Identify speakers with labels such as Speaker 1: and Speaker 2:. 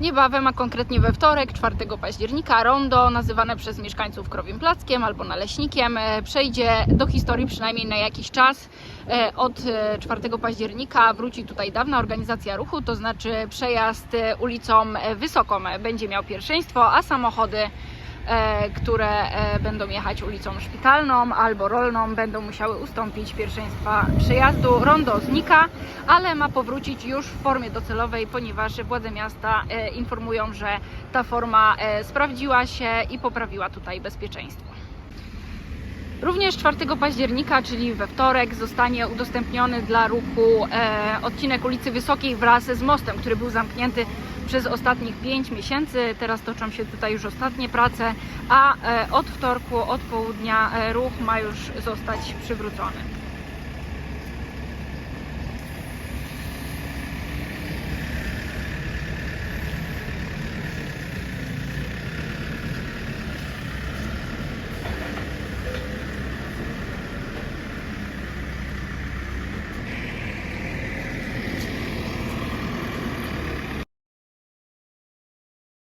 Speaker 1: Niebawem, a konkretnie we wtorek, 4 października, rondo, nazywane przez mieszkańców Krowim Plackiem albo Naleśnikiem, e, przejdzie do historii przynajmniej na jakiś czas. E, Od e, 4 października wróci tutaj dawna organizacja ruchu, to znaczy przejazd e, ulicą e, Wysoką e, będzie miał pierwszeństwo, a samochody e, które e, będą jechać ulicą Szpitalną albo Rolną, będą musiały ustąpić pierwszeństwa przejazdu. Rondo znika, ale ma powrócić już w formie docelowej, ponieważ władze miasta e, informują, że ta forma e, sprawdziła się i poprawiła tutaj bezpieczeństwo. Również 4 października, czyli we wtorek, zostanie udostępniony dla ruchu e, odcinek ulicy Wysokiej wraz z mostem, który był zamknięty przez ostatnich 5 miesięcy. Teraz toczą się tutaj już ostatnie prace, a e, od wtorku, od południa e, ruch ma już zostać przywrócony.